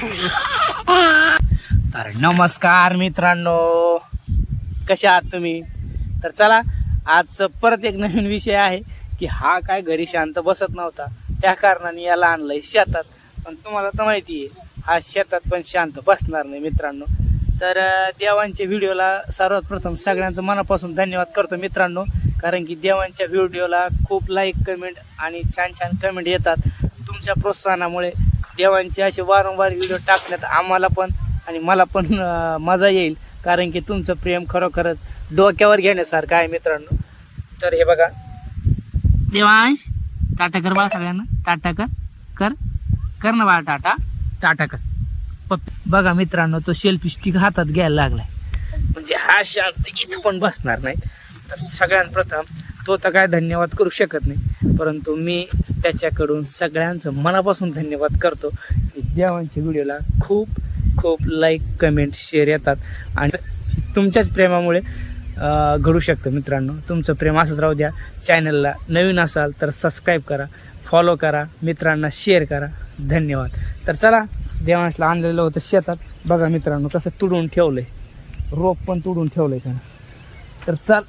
तर नमस्कार मित्रांनो. कसे आहात तुम्ही? तर चला आज परत एक नवीन विषय आहे की हा काय घरी शांत बसत नव्हता. त्या कारणाने याला आणलंय शेतात. पण तुम्हाला तर माहिती आहे हा शेतात पण शांत बसणार नाही मित्रांनो. तर देवांच्या व्हिडिओला सर्वात प्रथम सगळ्यांचं मनापासून धन्यवाद करतो मित्रांनो. कारण की देवांच्या व्हिडिओला खूप लाईक कमेंट आणि छान छान कमेंट येतात. तुमच्या प्रोत्साहनामुळे देवांचे असे वारंवार व्हिडिओ टाकण्यात आम्हाला पण आणि मला पण मजा येईल. कारण की तुमचं प्रेम खरोखरच डोक्यावर घेण्यासारखं आहे मित्रांनो. तर हे बघा. देवांश टाटा कर बाळा सगळ्यांना. टाटा कर कर कर ना बाळा टाटा. टाटा कर. पप्पी बघा मित्रांनो तो सेल्फी स्टिक हातात घ्यायला लागलाय. म्हणजे हा शांत इथं पण बसणार नाही. तर सगळ्यात प्रथम तो तर काय धन्यवाद करू शकत नाही. परंतु मी त्याच्याकडून सगळ्यांचं मनापासून धन्यवाद करतो की देवांच्या व्हिडिओला खूप खूप लाईक कमेंट शेअर येतात. आणि तुमच्याच प्रेमामुळे घडू शकतं मित्रांनो. तुमचं प्रेम असंच राहू द्या. चॅनलला नवीन असाल तर सबस्क्राईब करा फॉलो करा मित्रांना शेअर करा. धन्यवाद. तर चला देवांशला आणलेलं होतं शेतात. बघा मित्रांनो कसं तुडून आहे रोप पण तुडून ठेवलं आहे तर चल.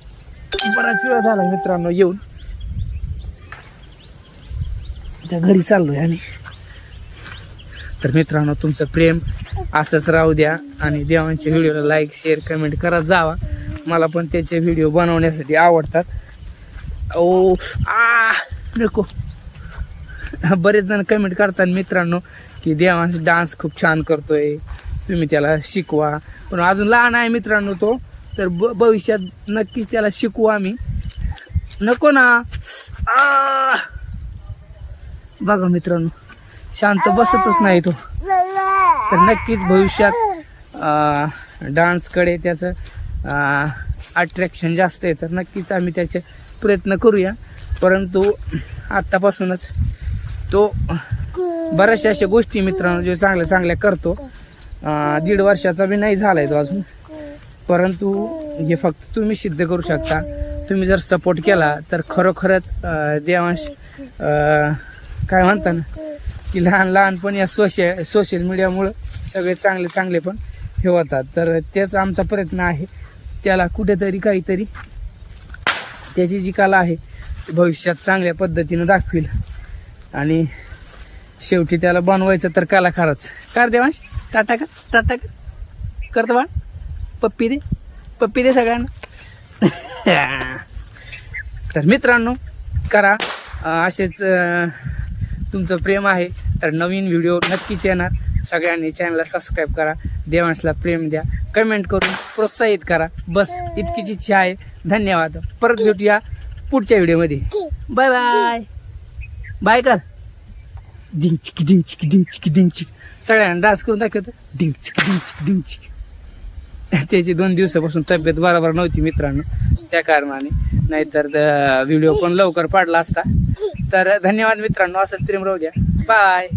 बराच वेळ झाला मित्रांनो येऊन. त्या घरी चाललोय आम्ही. तर मित्रांनो तुमचं प्रेम असंच राहू द्या आणि देवांच्या व्हिडिओला लाईक शेअर कमेंट करत जावा. मला पण त्याचे व्हिडिओ बनवण्यासाठी आवडतात. ओ आ नको. बरेच जण कमेंट करतात मित्रांनो की देवांश डान्स खूप छान करतोय. तुम्ही त्याला शिकवा. पण अजून लहान आहे मित्रांनो तो. तर ब भविष्यात नक्कीच त्याला शिकू आम्ही. नको ना. आ. बघा मित्रांनो शांत बसतच नाही तो. तर नक्कीच भविष्यात डान्सकडे त्याचं अट्रॅक्शन जास्त आहे. तर नक्कीच आम्ही त्याचे प्रयत्न करूया. परंतु आत्तापासूनच तो बऱ्याचशा अशा गोष्टी मित्रांनो जे चांगल्या चांगल्या करतो दीड वर्षाचा बी नाही झाला आहे तो अजून. परंतु हे फक्त तुम्ही सिद्ध करू शकता. तुम्ही जर सपोर्ट केला तर खरोखरच देवांश काय म्हणता ना की लहान लहानपणी या सोशल सोशल मीडियामुळं सगळे चांगले चांगले पण हे होतात. तर तेच आमचा प्रयत्न आहे. त्याला कुठेतरी काहीतरी त्याची जी कला आहे ती भविष्यात चांगल्या पद्धतीनं दाखवील. आणि शेवटी त्याला बनवायचं तर कलाकारच. कर देवांश. टाटा का? टाटा का? करतो बा पप्पी दे. पप्पी दे सगळ्यांना. तर मित्रांनो करा. असेच तुमचं प्रेम आहे तर नवीन व्हिडिओ नक्कीच येणार. सगळ्यांनी चॅनलला सबस्क्राईब करा. देवांशला प्रेम द्या. कमेंट करून प्रोत्साहित करा. बस इतकीच इच्छा आहे. धन्यवाद. परत भेटूया पुढच्या व्हिडिओमध्ये बाय बाय बाय कर. डिंग चिक डिंग चिक डिंग चिक डिंग चिक. सगळ्यांना डान्स करून दाखवतो. डिंग चिक डिंग चिक डिंग चिक. त्याची दोन दिवसापासून तब्येत बरोबर नव्हती मित्रांनो त्या कारणाने. नाहीतर व्हिडिओ पण लवकर पाडला असता. तर धन्यवाद मित्रांनो असंच प्रेम राहू द्या. बाय